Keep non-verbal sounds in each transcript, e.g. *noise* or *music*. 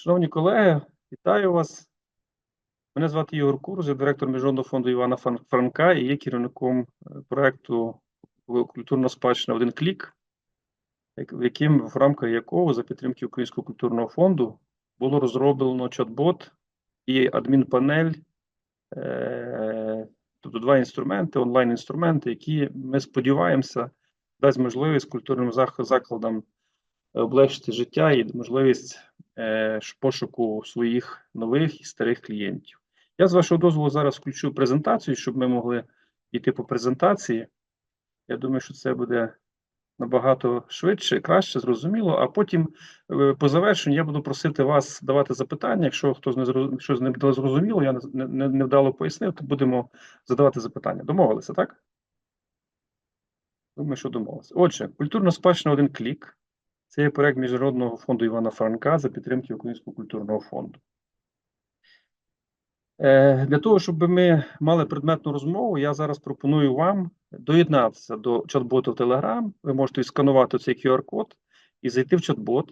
Шановні колеги, вітаю вас. Мене звати Ігор Курз, я директор Міжнародного фонду Івана Франка і є керівником е, проекту Культурна спадщина один клік, яким в рамках якого за підтримки Українського культурного фонду було розроблено чат-бот і адмінпанель, е, тобто два інструменти, онлайн-інструменти, які ми сподіваємося дасть можливість культурним закладам облегшити життя і можливість е, пошуку своїх нових і старих клієнтів. Я з вашого дозволу зараз включу презентацію, щоб ми могли йти по презентації. Я думаю, що це буде набагато швидше, краще, зрозуміло. А потім е, по завершенню я буду просити вас давати запитання. Якщо хтось якщо не зрозуміло, я не, не, не вдало пояснив, то будемо задавати запитання. Домовилися, так? Думаю, що домовилися. Отже, культурна спадщина один клік. Це є проект Міжнародного фонду Івана Франка за підтримки Українського культурного фонду. Е, Для того, щоб ми мали предметну розмову, я зараз пропоную вам доєднатися до чат-боту Telegram. Ви можете сканувати цей QR-код і зайти в чат-бот.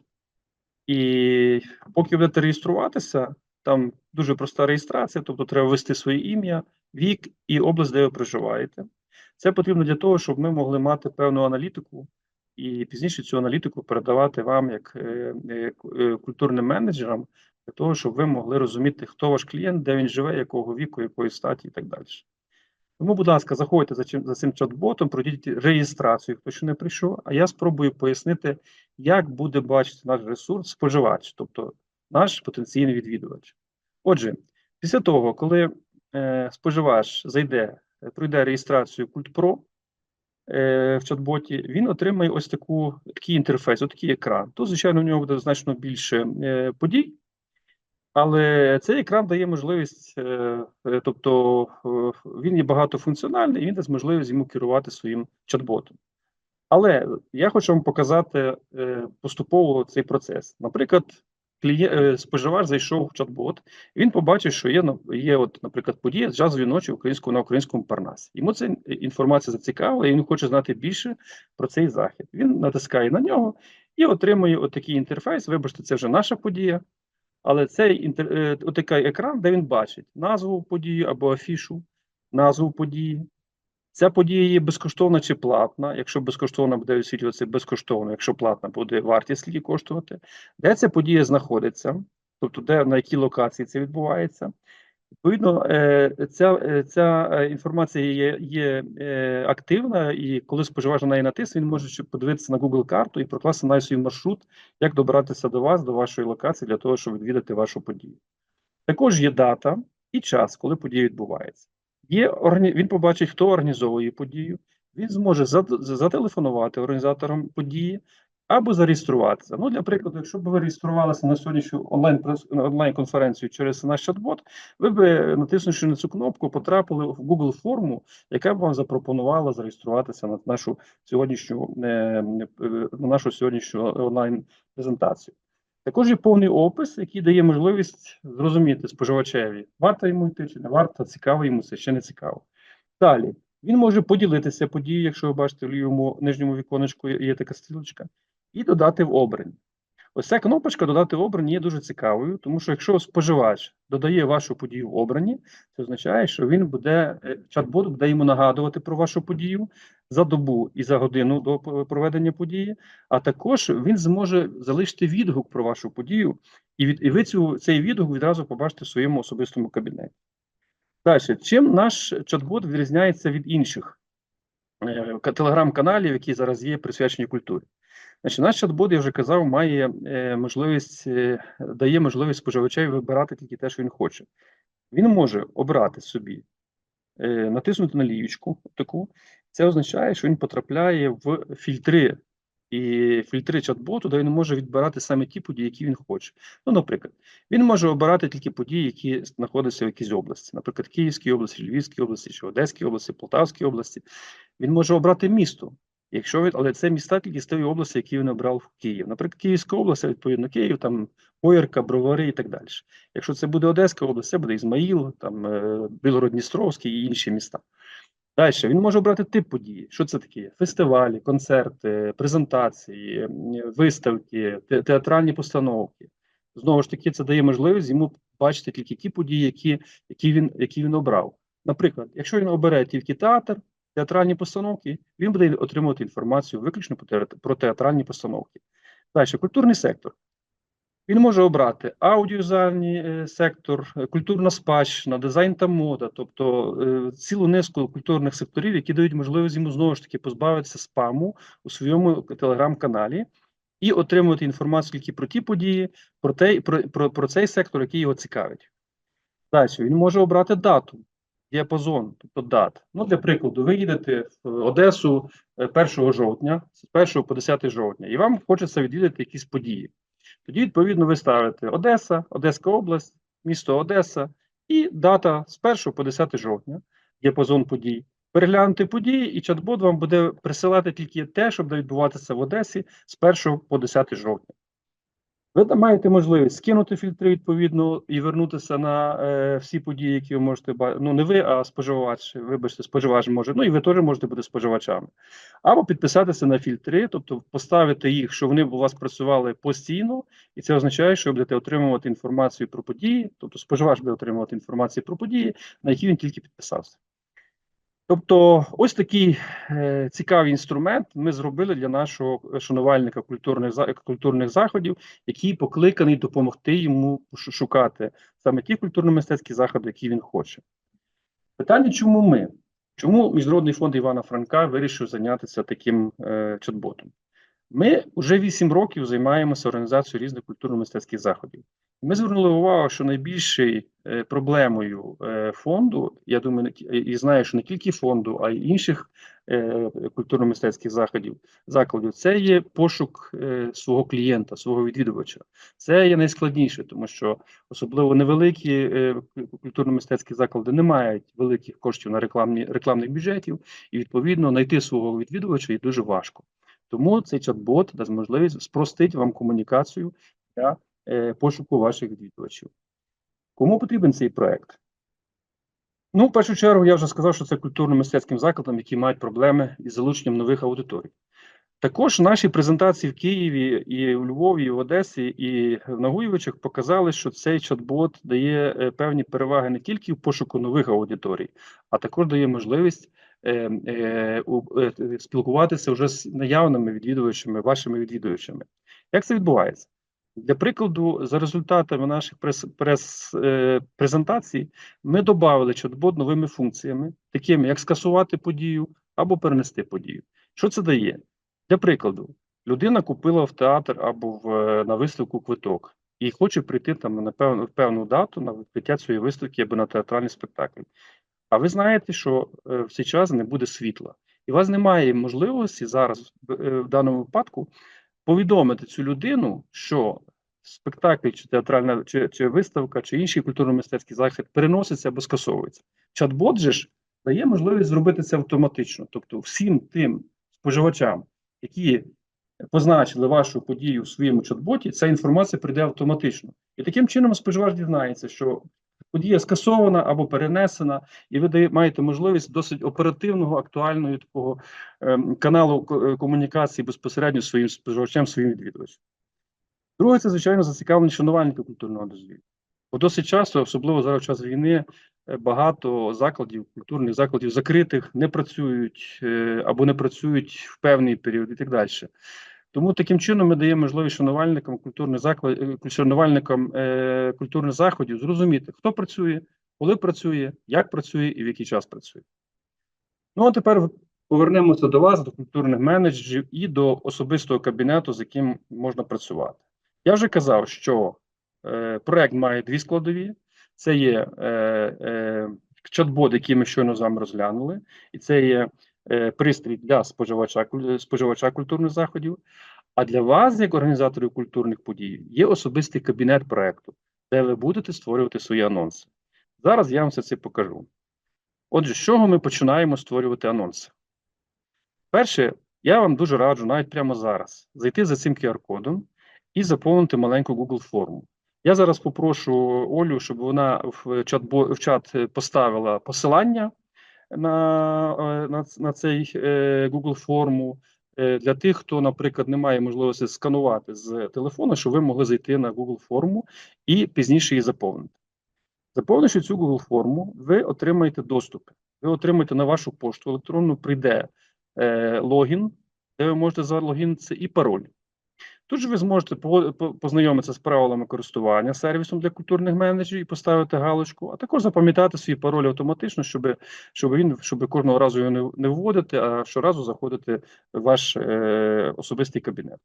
І поки будете реєструватися, там дуже проста реєстрація, тобто треба ввести своє ім'я, вік і область, де ви проживаєте. Це потрібно для того, щоб ми могли мати певну аналітику і пізніше цю аналітику передавати вам як е, е, е, культурним менеджерам, для того, щоб ви могли розуміти, хто ваш клієнт, де він живе, якого віку, якої статі і так далі. Тому, будь ласка, заходьте за, чим, за цим чат-ботом, пройдіть реєстрацію, хто ще не прийшов, а я спробую пояснити, як буде бачити наш ресурс споживач, тобто наш потенційний відвідувач. Отже, після того, коли е, споживач зайде, пройде реєстрацію е, в чат-боті, він отримає ось таку, такий інтерфейс, ось екран. Тут, звичайно, у нього буде значно більше е, подій, але цей екран дає можливість, е, е, тобто е, він є багатофункціональний, і він дасть можливість йому керувати своїм чат-ботом. Але я хочу вам показати е, поступово цей процес. Наприклад, клієнт, е, споживач зайшов в чат-бот, він побачив, що є, є от, наприклад, подія джазові ночі українського на українському Парнасі. Йому ця інформація зацікавила, і він хоче знати більше про цей захід. Він натискає на нього і отримує отакий інтерфейс. Вибачте, це вже наша подія. Але цей інтер... е, отакий екран, де він бачить назву події або афішу, назву події. Ця подія є безкоштовна чи платна. Якщо безкоштовна буде висвітлюватися безкоштовно, якщо платна буде вартість скільки коштувати, де ця подія знаходиться, тобто де на якій локації це відбувається. Відповідно, е, ця, е, ця е, інформація є, є активна, і коли споживач на неї натисне, він може подивитися на Google карту і прокласти на свій маршрут, як добратися до вас, до вашої локації, для того, щоб відвідати вашу подію. Також є дата і час, коли подія відбувається. Є органі... Він побачить, хто організовує подію, він зможе зат- зателефонувати організаторам події або зареєструватися. Ну, для прикладу, якщо б ви реєструвалися на сьогоднішню онлайн онлайн-конференцію через наш чат-бот, ви б, натиснувши на цю кнопку, потрапили в Google форму, яка б вам запропонувала зареєструватися на нашу сьогоднішню е, е, на нашу сьогоднішню онлайн презентацію. Також є повний опис, який дає можливість зрозуміти споживачеві, варто йому йти чи не варто, цікаво йому це чи не цікаво. Далі він може поділитися подією, якщо ви бачите в лівому нижньому віконечку є така стрілочка, і додати в обрань. Ось ця кнопочка додати в обрані є дуже цікавою, тому що якщо споживач додає вашу подію в обрані, це означає, що він буде е, чат-бот буде йому нагадувати про вашу подію за добу і за годину до проведення події, а також він зможе залишити відгук про вашу подію, і від і ви цю цей відгук відразу побачите в своєму особистому кабінеті. Далі, чим наш чат-бот відрізняється від інших е, телеграм-каналів, які зараз є присвячені культурі? Значить, наш чат-бот, я вже казав, має е, можливість, е, дає можливість споживачеві вибирати тільки те, що він хоче. Він може обрати собі, е, натиснути на ліючку таку. Це означає, що він потрапляє в фільтри і фільтри чат-боту, де він може відбирати саме ті події, які він хоче. Ну, наприклад, він може обирати тільки події, які знаходяться в якійсь області, наприклад, Київській області, Львівській області, чи Одеській області, Полтавській області. Він може обрати місто. Якщо він, але це міста тільки з тієї області, які він обрав в Київ. Наприклад, Київська область, відповідно Київ, там Боярка, Бровари і так далі. Якщо це буде Одеська область, це буде Ізмаїл, там е, Білгород-Дністровський і інші міста. Далі він може обрати тип події. Що це таке? Фестивалі, концерти, презентації, виставки, те- театральні постановки. Знову ж таки, це дає можливість йому бачити тільки ті події, які, які, він, які він обрав. Наприклад, якщо він обере тільки театр, театральні постановки, він буде отримувати інформацію виключно про театральні постановки. Далі, культурний сектор. Він може обрати аудіовізуальний е, сектор, е, культурна спадщина, дизайн та мода, тобто е, цілу низку культурних секторів, які дають можливість йому знову ж таки позбавитися спаму у своєму телеграм-каналі і отримувати інформацію тільки про ті події, про, те, про, про, про цей сектор, який його цікавить. Далі він може обрати дату, діапазон, тобто дат. Ну, для прикладу, ви їдете в Одесу е, 1 жовтня, з 1 по 10 жовтня, і вам хочеться відвідати якісь події. Тоді, відповідно, ви ставите Одеса, Одеська область, місто Одеса і дата з 1 по 10 жовтня, діапазон подій. Переглянути події, і чат-бот вам буде присилати тільки те, що буде відбуватися в Одесі з 1 по 10 жовтня. Ви там маєте можливість скинути фільтри відповідно і вернутися на е, всі події, які ви можете бачити. Ну, не ви, а споживач. Вибачте, споживач може. Ну і ви теж можете бути споживачами. Або підписатися на фільтри, тобто поставити їх, що вони у вас працювали постійно, і це означає, що ви будете отримувати інформацію про події, тобто споживач буде отримувати інформацію про події, на які він тільки підписався. Тобто, ось такий е, цікавий інструмент ми зробили для нашого шанувальника культурних культурних заходів, який покликаний допомогти йому шукати саме ті культурно-мистецькі заходи, які він хоче. Питання, чому ми? Чому Міжнародний фонд Івана Франка вирішив зайнятися таким е, чат-ботом? Ми вже 8 років займаємося організацією різних культурно-мистецьких заходів. Ми звернули увагу, що найбільшою е, проблемою е, фонду, я думаю, і знаю, що не тільки фонду, а й інших е, культурно-мистецьких заходів, закладів, це є пошук свого клієнта, свого відвідувача. Це є найскладніше, тому що особливо невеликі культурно-мистецькі заклади не мають великих коштів на рекламні рекламних бюджетів, і відповідно знайти свого відвідувача є дуже важко. Тому цей чат-бот дасть можливість спростити вам комунікацію для е, пошуку ваших відвідувачів. Кому потрібен цей проект? Ну, в першу чергу, я вже сказав, що це культурно-мистецьким закладам, які мають проблеми із залученням нових аудиторій. Також наші презентації в Києві, і в Львові, і в Одесі, і в Нагуєвичах показали, що цей чат-бот дає е, певні переваги не тільки в пошуку нових аудиторій, а також дає можливість у- спілкуватися вже з наявними відвідувачами, вашими відвідувачами. Як це відбувається? Для прикладу, за результатами наших прес, прес, е, презентацій, ми додали чат-бот новими функціями, такими як скасувати подію або перенести подію. Що це дає? Для прикладу, людина купила в театр або в, е, на виставку квиток і хоче прийти там на певну, певну дату на відкриття цієї виставки або на театральний спектакль. А ви знаєте, що е, в цей час не буде світла, і у вас немає можливості зараз е, в даному випадку повідомити цю людину, що спектакль, чи театральна, чи, чи виставка, чи інший культурно-мистецький захід переноситься або скасовується. Чат-бот же ж дає можливість зробити це автоматично, тобто всім тим споживачам, які позначили вашу подію в своєму чат-боті, ця інформація прийде автоматично. І таким чином споживач дізнається, що подія скасована або перенесена, і ви маєте можливість досить оперативного, актуального такого ем, каналу е, комунікації безпосередньо своїм споживачем, своїм відвідувачем. Друге, це, звичайно, зацікавлені шанувальники культурного дозвілля. Бо досить часто, особливо зараз в час війни, е, багато закладів, культурних закладів закритих не працюють е, або не працюють в певний період і так далі. Тому таким чином ми даємо можливість шанувальникам культурних закладів, шанувальникам е, культурних заходів зрозуміти, хто працює, коли працює, як працює і в який час працює. Ну а тепер повернемося до вас, до культурних менеджерів і до особистого кабінету, з яким можна працювати. Я вже казав, що е, проект має дві складові: це є е, е, чат-бот, який ми щойно з вами розглянули, і це є е, пристрій для споживача, споживача культурних заходів. А для вас, як організаторів культурних подій, є особистий кабінет проекту, де ви будете створювати свої анонси. Зараз я вам все це покажу. Отже, з чого ми починаємо створювати анонси? Перше, я вам дуже раджу навіть прямо зараз зайти за цим QR-кодом і заповнити маленьку Google форму. Я зараз попрошу Олю, щоб вона в чат, в чат е, поставила посилання на, е, на, на цей е, Google форму. е, для тих, хто, наприклад, не має можливості сканувати з телефона, щоб ви могли зайти на Google форму і пізніше її заповнити. Заповнивши цю Google форму, ви отримаєте доступ. Ви отримаєте на вашу пошту електронну прийде е, логін, де ви можете залогінитися і пароль. Тут же ви зможете по- по- познайомитися з правилами користування сервісом для культурних менеджерів і поставити галочку, а також запам'ятати свій пароль автоматично, щоб, щоб він щоб кожного разу його не вводити, а щоразу заходити в ваш е, особистий кабінет.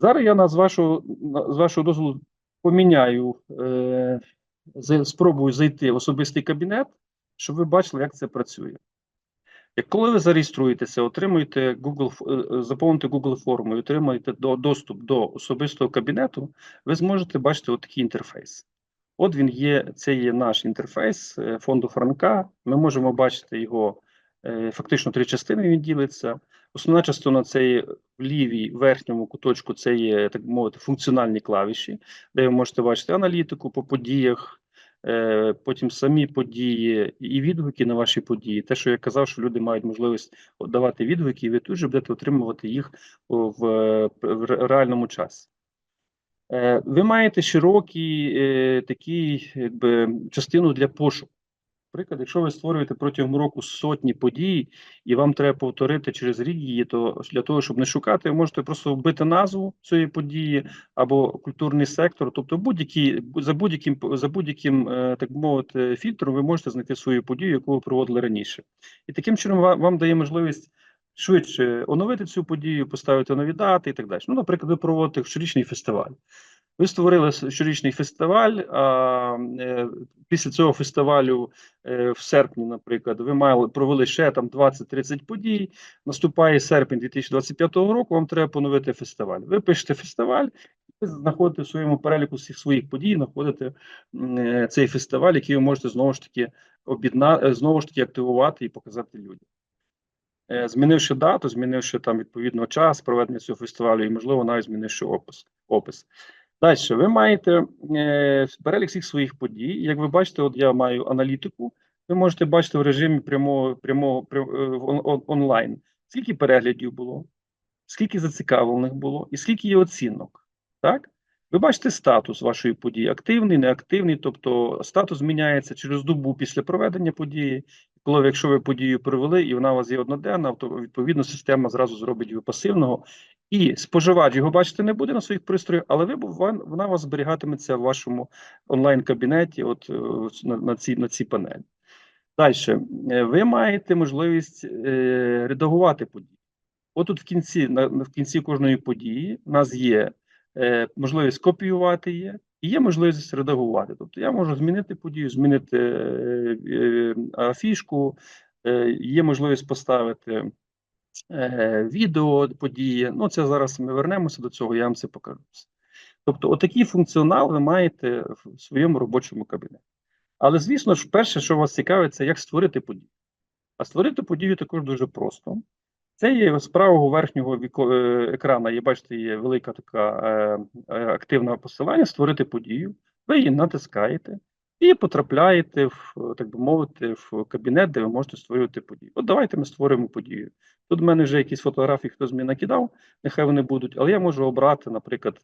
Зараз я з, вашого, з вашого дозволу поміняю, е, спробую зайти в особистий кабінет, щоб ви бачили, як це працює. Як коли ви зареєструєтеся, отримуєте Google, е, е, заповните Google форму і отримаєте до, доступ до особистого кабінету, ви зможете бачити отакий інтерфейс. От він є, це є наш інтерфейс е, фонду Франка. Ми можемо бачити його фактично три частини. Він ділиться. Основна частина це є в лівій верхньому куточку. Це є так мовити функціональні клавіші, де ви можете бачити аналітику по подіях, е, потім самі події і відгуки на ваші події. Те, що я казав, що люди мають можливість давати відгуки, і ви тут же будете отримувати їх в, в реальному часі. Е, Ви маєте широкий е, такий, якби частину для пошуку. Наприклад, якщо ви створюєте протягом року сотні подій, і вам треба повторити через рік її, то для того, щоб не шукати, ви можете просто вбити назву цієї події або культурний сектор. Тобто, будь-які за будь-яким за будь-яким, е, так мовити, фільтром ви можете знайти свою подію, яку ви проводили раніше. І таким чином вам, вам дає можливість швидше оновити цю подію, поставити нові дати і так далі. Ну, наприклад, ви проводите щорічний фестиваль. Ви створили щорічний фестиваль. А е, після цього фестивалю е, в серпні, наприклад, ви мали провели ще там 20-30 подій. Наступає серпень 2025 року. Вам треба поновити фестиваль. Ви пишете фестиваль, ви знаходите в своєму переліку всіх своїх подій, знаходите е, цей фестиваль, який ви можете знову ж таки об'єдна е, знову ж таки активувати і показати людям. Змінивши дату, змінивши там відповідно час проведення цього фестивалю, і можливо навіть змінивши опис. опис. Далі, ви маєте е, перелік всіх своїх подій. Як ви бачите, от я маю аналітику. Ви можете бачити в режимі прямого прямого прям- е, он- он- онлайн, скільки переглядів було, скільки зацікавлених було, і скільки є оцінок. Так? Ви бачите статус вашої події: активний, неактивний, тобто статус зміняється через добу після проведення події. Коли якщо ви подію провели і вона у вас є одноденна, то відповідно система зразу зробить його пасивного. І споживач його бачити не буде на своїх пристроях, але ви вон- вона вас зберігатиметься в вашому онлайн-кабінеті, от е, на, цій на цій панелі. Далі, ви маєте можливість е, редагувати події. От тут в кінці, в кінці кожної події у нас є е, можливість копіювати її, і є можливість редагувати. Тобто я можу змінити подію, змінити е, е, афішку, е, є можливість поставити е, відео події. Ну, це зараз ми вернемося до цього, я вам це покажу. Тобто, отакий функціонал ви маєте в своєму робочому кабінеті. Але, звісно ж, перше, що вас цікавить, це як створити подію. А створити подію також дуже просто. Це є з правого верхнього віко, е, екрана, є, бачите, є велика така е, е, активна посилання створити подію. Ви її натискаєте і потрапляєте в, так би мовити, в кабінет, де ви можете створювати подію. От давайте ми створимо подію. Тут в мене вже якісь фотографії, хтось мені накидав, нехай вони будуть, але я можу обрати, наприклад,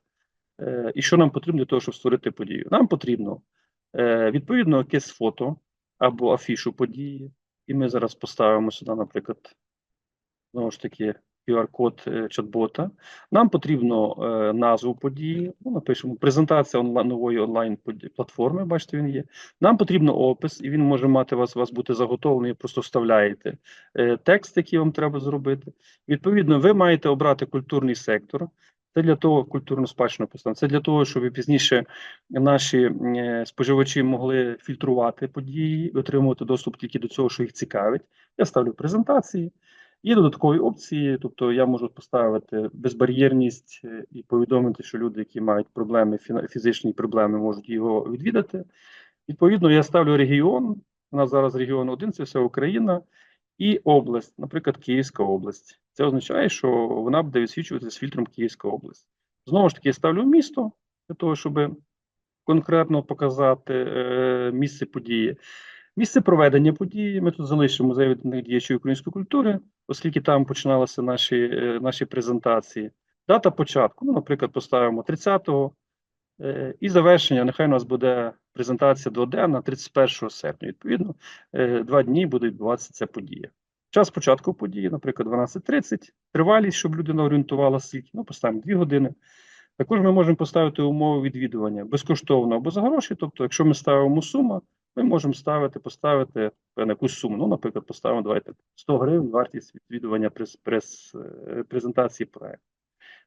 е, і що нам потрібно для того, щоб створити подію. Нам потрібно е, відповідно якесь фото або афішу події. І ми зараз поставимо сюди, наприклад, знову ж таки, QR-код е, чат-бота. Нам потрібно е, назву події. Ну, напишемо презентація онлайн нової онлайн платформи. Бачите, він є. Нам потрібно опис, і він може мати вас, вас бути заготовлений. Просто вставляєте е, текст, який вам треба зробити. Відповідно, ви маєте обрати культурний сектор. Це для того культурну спадщину поставити. Це для того, щоб пізніше наші споживачі могли фільтрувати події, отримувати доступ тільки до цього, що їх цікавить. Я ставлю презентації. Є додаткові опції, тобто я можу поставити безбар'єрність е, і повідомити, що люди, які мають проблеми, фізичні проблеми, можуть його відвідати. Відповідно, я ставлю регіон. У нас зараз регіон один, це вся Україна, і область, наприклад, Київська область. Це означає, що вона буде відсвічуватися з фільтром Київська область. Знову ж таки, я ставлю місто для того, щоб конкретно показати е, місце події. Місце проведення події. Ми тут залишимо відданих діячів української культури. Оскільки там починалися наші, е, наші презентації. Дата початку, ну, наприклад, поставимо 30-го, е, і завершення, нехай у нас буде презентація дводенна 31 серпня. Відповідно, е, два дні буде відбуватися ця подія. Час початку події, наприклад, 12.30, тривалість, щоб людина орієнтувалася, скільки, ну, поставимо 2 години. Також ми можемо поставити умови відвідування безкоштовно або за гроші. Тобто, якщо ми ставимо суму, ми можемо ставити, поставити якусь суму. Ну, наприклад, поставимо давайте 100 гривень вартість відвідування прес, прес, е, презентації проекту.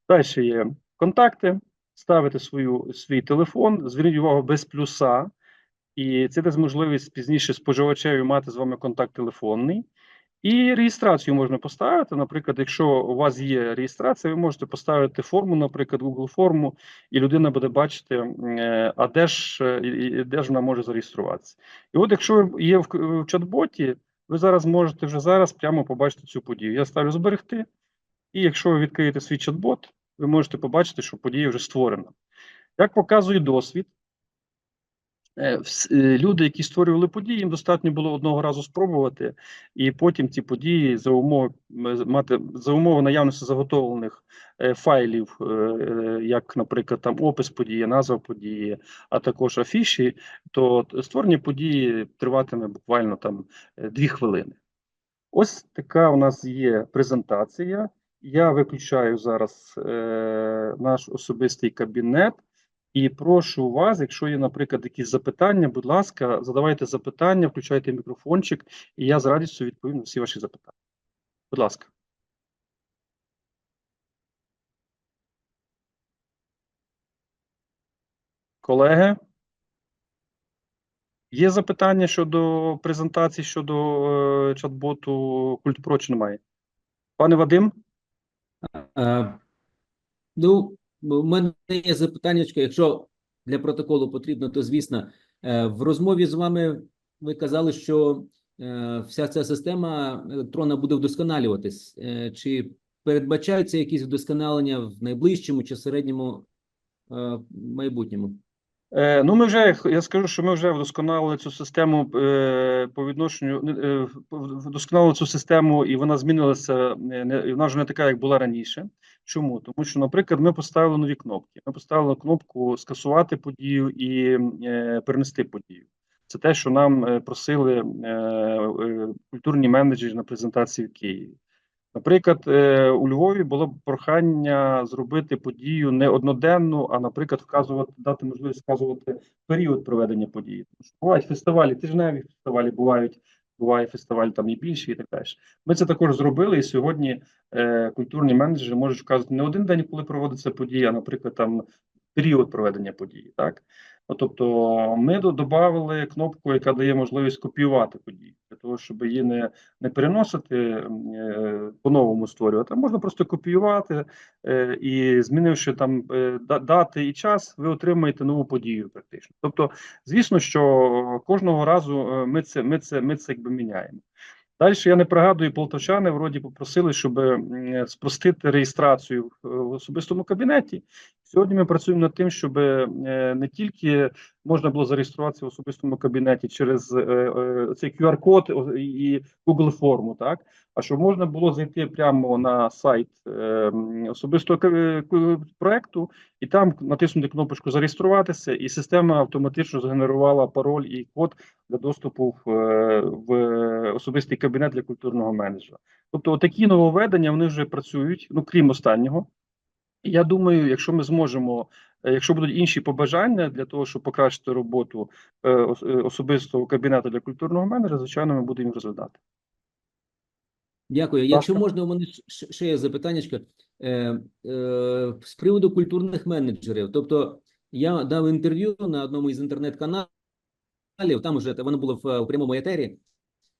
Далі є контакти, ставити свою, свій телефон, зверніть увагу без плюса, і це дасть можливість пізніше споживачеві мати з вами контакт телефонний. І реєстрацію можна поставити. Наприклад, якщо у вас є реєстрація, ви можете поставити форму, наприклад, Google форму, і людина буде бачити, е, а де ж е, де ж вона може зареєструватися. І от, якщо є в, чат-боті, ви зараз можете вже зараз прямо побачити цю подію. Я ставлю зберегти, і якщо ви відкриєте свій чат-бот, ви можете побачити, що подія вже створена. Як показує досвід, люди, які створювали події, їм достатньо було одного разу спробувати, і потім ці події за умови мати за умови наявності заготовлених е, файлів, е, е, як, наприклад, там опис події, назва події, а також афіші, то створення події триватиме буквально там е, дві хвилини. Ось така у нас є презентація. Я виключаю зараз е, наш особистий кабінет і прошу вас, якщо є, наприклад, якісь запитання, будь ласка, задавайте запитання, включайте мікрофончик, і я з радістю відповім на всі ваші запитання. Будь ласка. Колеги, є запитання щодо презентації, щодо е, чат-боту Культпро чи немає? Пане Вадим? А, ну, у мене є запитання, якщо для протоколу потрібно, то звісно, Е, в розмові з вами ви казали, що е, вся ця система електронна буде вдосконалюватись. Е, Чи передбачаються якісь вдосконалення в найближчому чи середньому майбутньому? Ну, ми вже я скажу, що ми вже вдосконалили цю систему по відношенню вдосконалили цю систему, і вона змінилася. вона вже не така, як була раніше. Чому? Тому що, наприклад, ми поставили нові кнопки. Ми поставили кнопку скасувати подію і е, перенести подію. Це те, що нам е, просили е, е, культурні менеджери на презентації в Києві. Наприклад, е, у Львові було прохання зробити подію не одноденну, а, наприклад, вказувати, дати можливість вказувати період проведення події. Тому що бувають фестивалі, тижневі фестивалі бувають, буває фестиваль там і більше, і так далі. Ми це також зробили, і сьогодні е, культурні менеджери можуть вказувати не один день, коли проводиться подія, а, наприклад, там період проведення події. Так? Ну, тобто ми додали кнопку, яка дає можливість копіювати події, для того, щоб її не не переносити е, по-новому створювати, можна просто копіювати е, і змінивши там е, дати і час, ви отримаєте нову подію практично. Тобто, звісно, що кожного разу ми це, ми це, ми це якби міняємо. Далі я не пригадую, полтавчани вроді попросили, щоб спростити реєстрацію в особистому кабінеті. Сьогодні ми працюємо над тим, щоб е, не тільки можна було зареєструватися в особистому кабінеті через е, е, цей QR-код і Google форму, так а щоб можна було зайти прямо на сайт особистого проекту і там натиснути кнопочку зареєструватися, і система автоматично згенерувала пароль і код для доступу в, в особистий кабінет для культурного менеджера. Тобто, такі нововведення вони вже працюють, ну крім останнього. І Я думаю, якщо ми зможемо, е, якщо будуть інші побажання для того, щоб покращити роботу е, е, особистого кабінету для культурного менеджера, звичайно, ми будемо їх розглядати. Дякую. Якщо можна, у мене ще- є запитаннячко. Е, е, з приводу культурних менеджерів. Тобто, я дав інтерв'ю на одному із інтернет-каналів, там вже воно було в, в прямому етері,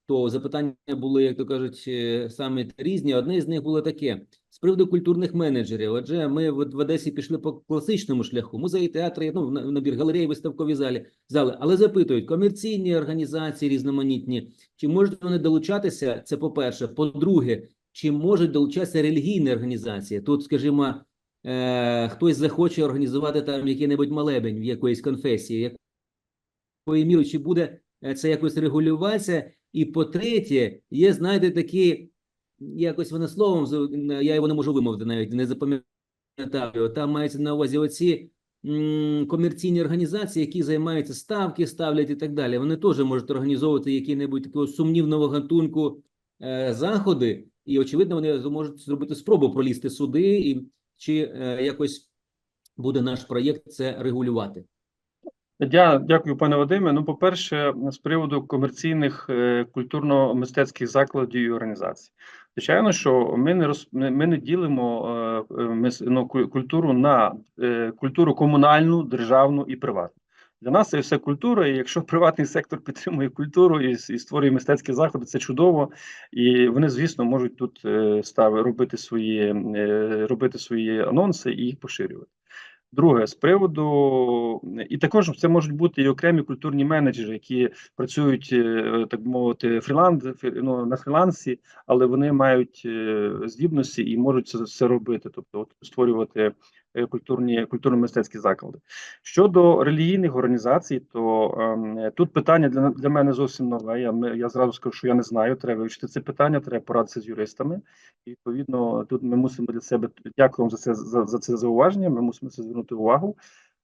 то запитання були, як то кажуть, е, саме різні. Одне з них було таке: з приводу культурних менеджерів. Отже, ми в, Одесі пішли по класичному шляху: музеї, театри, ну, на- набір галереї, виставкові залі, зали. Але запитують комерційні організації різноманітні, чи можуть вони долучатися? Це по-перше. По-друге, чи можуть долучатися релігійні організації? Тут, скажімо, е, хтось захоче організувати там який-небудь молебень в якоїсь конфесії, якою мірою чи буде е, це якось регулюватися? І по-третє, є, знаєте, такі якось воно словом, я його не можу вимовити навіть, не запам'ятаю. Там мається на увазі оці м, комерційні організації, які займаються ставки, ставлять і так далі. Вони теж можуть організовувати які-небудь такого сумнівного гатунку е, заходи, і очевидно, вони зможуть зробити спробу пролізти суди, і чи е, якось буде наш проєкт це регулювати. Дя, дякую, пане Вадиме. Ну, по-перше, з приводу комерційних е, культурно-мистецьких закладів і організацій. Звичайно, що ми не роз, ми не ділимо е, е, ну, культуру на культуру комунальну, державну і приватну. Для нас це все культура, і якщо *laughs* приватний сектор підтримує культуру і, і створює мистецькі заходи, це чудово. І вони, звісно, можуть тут е, стави робити свої, робити свої анонси і їх поширювати. Друге, з приводу, і також це можуть бути і окремі культурні менеджери, які працюють, е, так мовити, фріланд, ну, на фрілансі, але вони мають е, здібності і можуть це все робити, тобто от, створювати культурні культурно-мистецькі заклади. Щодо релігійних організацій, то ем, тут питання для, для мене зовсім нове. Я, я зразу скажу, що я не знаю. Треба вивчити це питання, треба порадитися з юристами. І відповідно, тут ми мусимо для себе дякую вам за це за, за це зауваження. Ми мусимо це звернути увагу.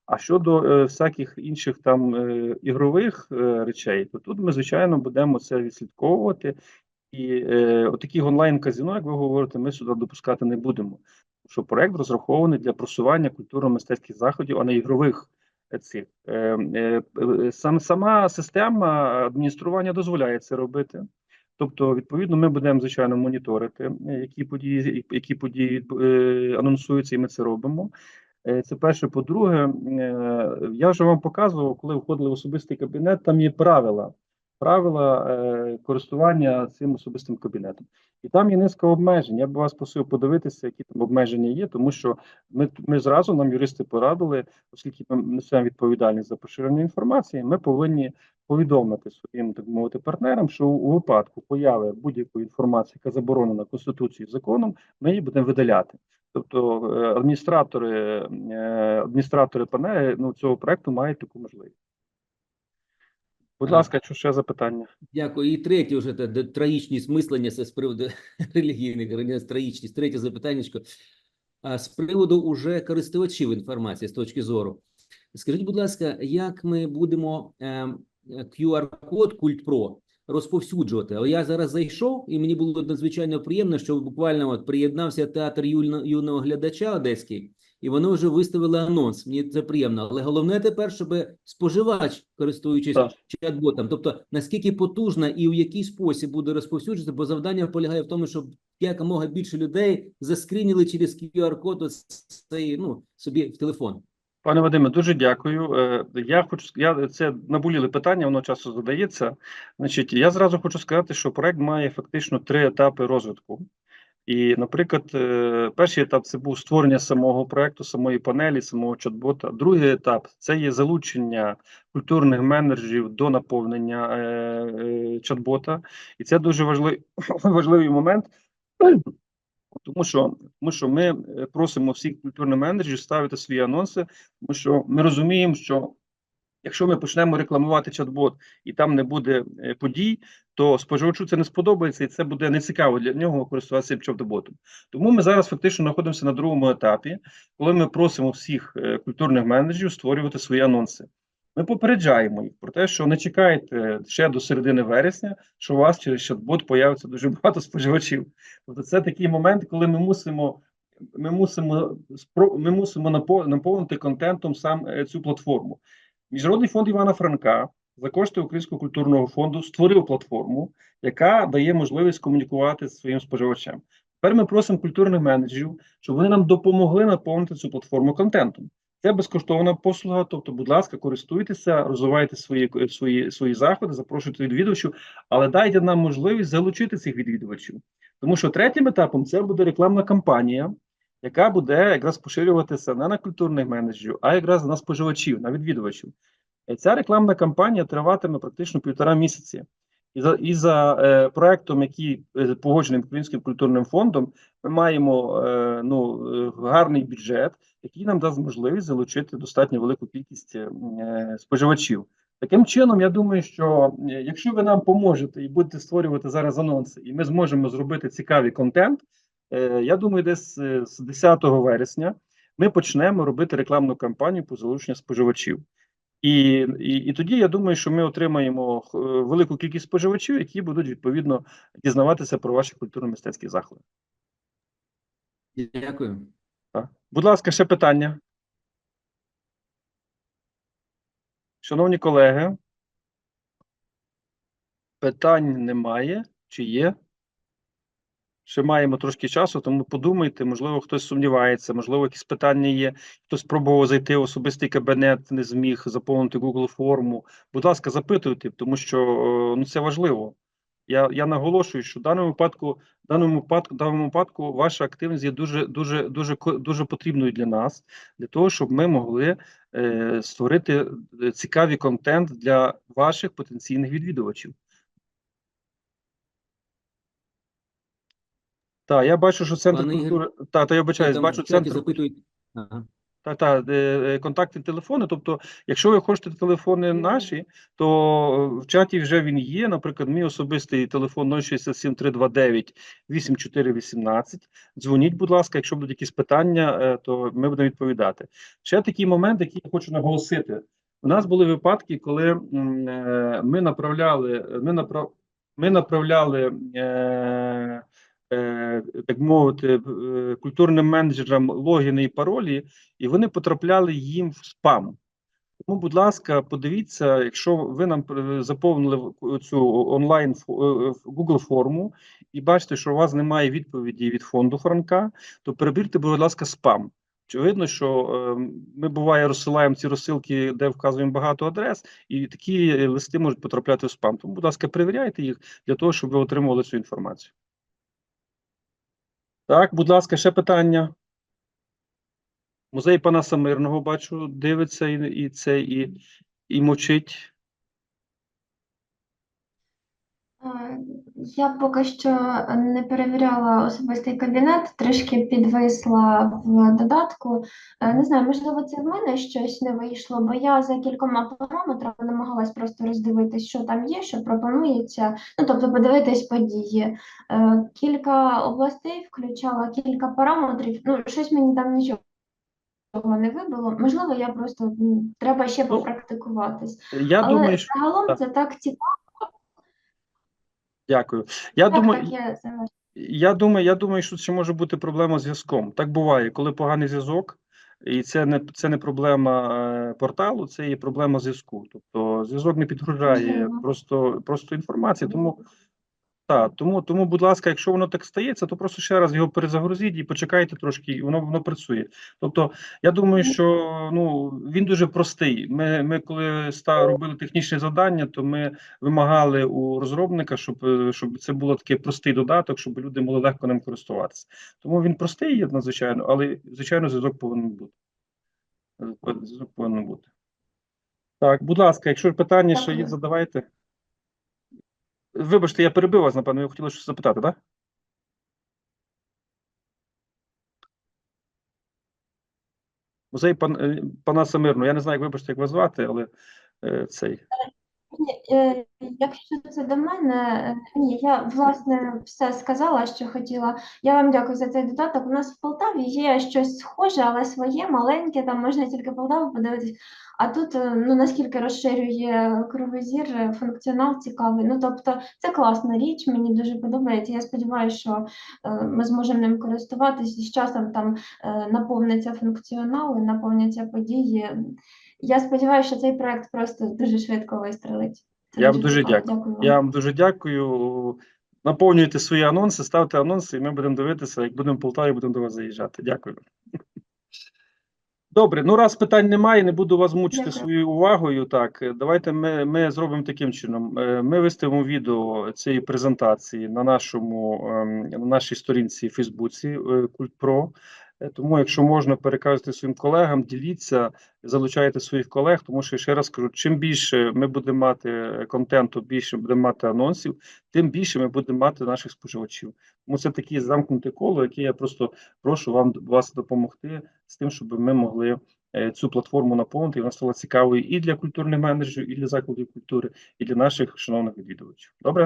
А щодо е, всяких інших там е, ігрових е, речей, то тут ми звичайно будемо це відслідковувати. І е, отакі онлайн-казино, як ви говорите, ми сюди допускати не будемо. Що проект розрахований для просування культурно-мистецьких заходів, а не ігрових цих. Е, е, е, сам, сама система адміністрування дозволяє це робити. Тобто, відповідно, ми будемо звичайно моніторити, е, які події, які події е, анонсуються, і ми це робимо. Е, Це перше. По-друге, я вже вам показував, коли входили в особистий кабінет, там є правила, правила е, користування цим особистим кабінетом. І там є низка обмежень. Я б вас просив подивитися, які там обмеження є, тому що ми, ми зразу нам юристи порадили, оскільки ми несемо відповідальність за поширення інформації, ми повинні повідомити своїм так мовити партнерам, що у випадку появи будь-якої інформації, яка заборонена конституцією законом, ми її будемо видаляти. Тобто е, адміністратори, е, адміністратори панелі ну, цього проекту мають таку можливість. Будь ласка, що ще запитання? Дякую. І третє вже те, троїчність мислення це з приводу *laughs* релігійних троїчність. Третє запитаннячко. А з приводу уже користувачів інформації з точки зору. Скажіть, будь ласка, як ми будемо ем, QR-код Культпро розповсюджувати? А Я зараз зайшов, і мені було надзвичайно приємно, що буквально от приєднався театр юного глядача одеський, і вони вже виставили анонс. Мені це приємно. Але головне тепер, щоб споживач, користуючись чат-ботом, тобто наскільки потужна і в який спосіб буде розповсюджуватися, бо завдання полягає в тому, щоб якомога більше людей заскрініли через QR-код цей, ну, собі в телефон. Пане Вадиме, дуже дякую. Е, Я хочу я це наболіли питання, воно часто задається. Значить, я зразу хочу сказати, що проект має фактично три етапи розвитку. І, наприклад, е, перший етап це був створення самого проекту, самої панелі, самого чат-бота. Другий етап це є залучення культурних менеджерів до наповнення е, е, чат-бота. І це дуже важливий, *clears throat* важливий момент. Тому що, тому що ми просимо всіх культурних менеджерів ставити свої анонси, тому що ми розуміємо, що якщо ми почнемо рекламувати чат-бот і там не буде е, подій, то споживачу це не сподобається, і це буде нецікаво для нього користуватися чат-ботом. Тому ми зараз фактично знаходимося на другому етапі, коли ми просимо всіх е, культурних менеджерів створювати свої анонси. Ми попереджаємо їх про те, що не чекайте ще до середини вересня, що у вас через чат-бот появиться дуже багато споживачів. Тобто це такий момент, коли ми мусимо, ми мусимо ми мусимо напо- наповнити контентом сам е, цю платформу. Міжнародний фонд Івана Франка за кошти Українського культурного фонду створив платформу, яка дає можливість комунікувати з своїм споживачем. Тепер ми просимо культурних менеджерів, щоб вони нам допомогли наповнити цю платформу контентом. Це безкоштовна послуга. Тобто, будь ласка, користуйтеся, розвивайте свої, свої, свої заходи, запрошуйте відвідувачів, але дайте нам можливість залучити цих відвідувачів. Тому що третім етапом це буде рекламна кампанія, яка буде якраз поширюватися не на культурних менеджерів, а якраз на споживачів, на відвідувачів. І ця рекламна кампанія триватиме практично півтора місяці. І за, і за е, проектом, який е, погоджений Українським культурним фондом, ми маємо е, ну, е, гарний бюджет, який нам дасть можливість залучити достатньо велику кількість е, споживачів. Таким чином, я думаю, що е, якщо ви нам поможете і будете створювати зараз анонси, і ми зможемо зробити цікавий контент, е, я думаю, десь е, з 10 вересня ми почнемо робити рекламну кампанію по залученню споживачів. І, і, і тоді я думаю, що ми отримаємо е, велику кількість споживачів, які будуть відповідно дізнаватися про ваші культурно-мистецькі заходи. Дякую. Так. Будь ласка, ще питання. Шановні колеги, питань немає. Чи є? Ще маємо трошки часу, тому подумайте, можливо, хтось сумнівається, можливо, якісь питання є. Хтось спробував зайти в особистий кабінет, не зміг заповнити Google форму. Будь ласка, запитуйте, тому що е, ну, це важливо. Я, я наголошую, що в даному випадку, в даному випадку, в даному випадку ваша активність є дуже, дуже, дуже, дуже потрібною для нас, для того, щоб ми могли е, створити е, цікавий контент для ваших потенційних відвідувачів. Так, я бачу, що центр Пане Ігор, культури. Так, та я вибачаюсь, Там бачу в чаті центр. запитують. Ага. Та, та, е, е, контакти телефони. Тобто, якщо ви хочете телефони наші, то в чаті вже він є. Наприклад, мій особистий телефон 067 329 8418. Дзвоніть, будь ласка, якщо будуть якісь питання, е, то ми будемо відповідати. Ще такий момент, який я хочу наголосити. У нас були випадки, коли е, ми направляли, ми направ, ми направляли. Е, так мовити, е, культурним менеджерам логіни і паролі, і вони потрапляли їм в спам. Тому, будь ласка, подивіться, якщо ви нам е, заповнили цю онлайн е, Google форму і бачите, що у вас немає відповіді від фонду Франка, то перевірте, будь ласка, спам. Очевидно, що е, ми буває розсилаємо ці розсилки, де вказуємо багато адрес, і такі е, листи можуть потрапляти в спам. Тому, будь ласка, перевіряйте їх для того, щоб ви отримували цю інформацію. Так, будь ласка, ще питання. Музей пана Самирного бачу, дивиться і, і це, і, і мовчить. Е, Я поки що не перевіряла особистий кабінет, трішки підвисла в додатку. Е, Не знаю, можливо, це в мене щось не вийшло, бо я за кількома параметрами намагалась просто роздивитись, що там є, що пропонується. Ну, тобто подивитись події. Е, Кілька областей включала, кілька параметрів. Ну, щось мені там нічого не вибило. Можливо, я просто треба ще Ну, попрактикуватись. Я Але думаю, що загалом це так цікаво, дякую. Я так, думаю, так, я Я думаю, я думаю, що це може бути проблема з зв'язком. Так буває, коли поганий зв'язок, і це не це не проблема е, порталу, це є проблема зв'язку. Тобто зв'язок не підгружає Можливо. просто, просто інформації. Тому так, тому, тому, будь ласка, якщо воно так стається, то просто ще раз його перезагрузіть і почекайте трошки, і воно воно працює. Тобто, я думаю, що ну він дуже простий. Ми, ми коли ста робили технічне завдання, то ми вимагали у розробника, щоб, е, щоб це було такий простий додаток, щоб люди могли легко ним користуватися. Тому він простий є надзвичайно, але звичайно зв'язок повинен бути. Е, Зв'язок повинен бути. Так, будь ласка, якщо питання ще є, задавайте. Вибачте, я перебив вас, напевно, ви хотіли щось запитати, так? Музей пан, е, пана Самирного. Я не знаю, як вибачте, як вас звати, але е, цей. Е, Якщо це до мене, е, ні, я власне все сказала, що хотіла. Я вам дякую за цей додаток. У нас в Полтаві є щось схоже, але своє, маленьке, там можна тільки Полтаву подивитись. А тут е, ну наскільки розширює кругозір, функціонал цікавий. Ну тобто це класна річ, мені дуже подобається. Я сподіваюся, що ми зможемо ним користуватись і з часом там наповниться функціонал, наповняться події. Я сподіваюся, що цей проект просто дуже швидко вистрелить. Це Я вам дуже дякую. Дякую вам. Я вам дуже дякую. Наповнюйте свої анонси, ставте анонси, і ми будемо дивитися. Як будемо в Полтаві, будемо до вас заїжджати. Дякую. Добре, ну раз питань немає, не буду вас мучити Дякую. своєю увагою. Так, давайте ми, ми зробимо таким чином. Е, Ми виставимо відео цієї презентації на нашому ем, на нашій сторінці в Фейсбуці е, Культпро. Е, Тому, якщо можна, переказуйте своїм колегам, діліться, залучайте своїх колег, тому що ще раз кажу, чим більше ми будемо мати е, контенту, більше будемо мати анонсів, тим більше ми будемо мати наших споживачів. Тому це таке замкнуте коло, яке я просто прошу вам вас допомогти з тим, щоб ми могли е, цю платформу наповнити, і вона стала цікавою і для культурних менеджерів, і для закладів культури, і для наших шановних відвідувачів. Добре?